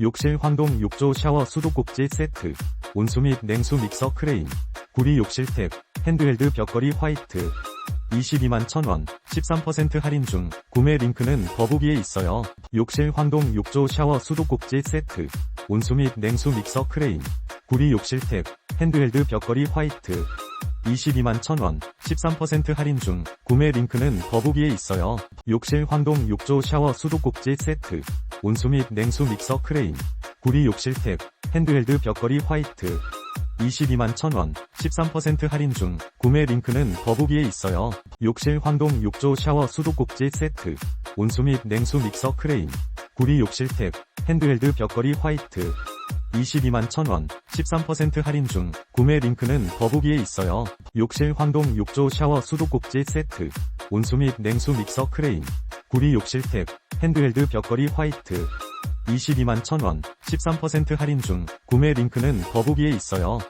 욕실 황동 욕조 샤워 수도꼭지 세트, 온수 및 냉수 믹서 크레인, 구리 욕실 탭, 핸드헬드 벽걸이 화이트, 22만 1000원, 13% 할인 중, 구매 링크는 더보기에 있어요. 욕실 황동 욕조 샤워 수도꼭지 세트, 온수 및 냉수 믹서 크레인, 구리 욕실 탭, 핸드헬드 벽걸이 화이트, 22만 1000원, 13% 할인 중, 구매 링크는 더보기에 있어요. 욕실 황동 욕조 샤워 수도꼭지 세트, 온수 및 냉수 믹서 크레인, 구리 욕실 탭, 핸드헬드 벽걸이 화이트, 22만 1000원, 13% 할인 중, 구매 링크는 더보기에 있어요. 욕실 황동 욕조 샤워 수도꼭지 세트, 온수 및 냉수 믹서 크레인, 구리 욕실 탭, 핸드헬드 벽걸이 화이트, 22만 1000원, 13% 할인 중, 구매 링크는 더보기에 있어요. 욕실 황동 욕조 샤워 수도꼭지 세트, 온수 및 냉수 믹서 크레인, 구리 욕실 탭, 핸드헬드 벽걸이 화이트, 22만 1000원, 13% 할인 중, 구매 링크는 더보기에 있어요.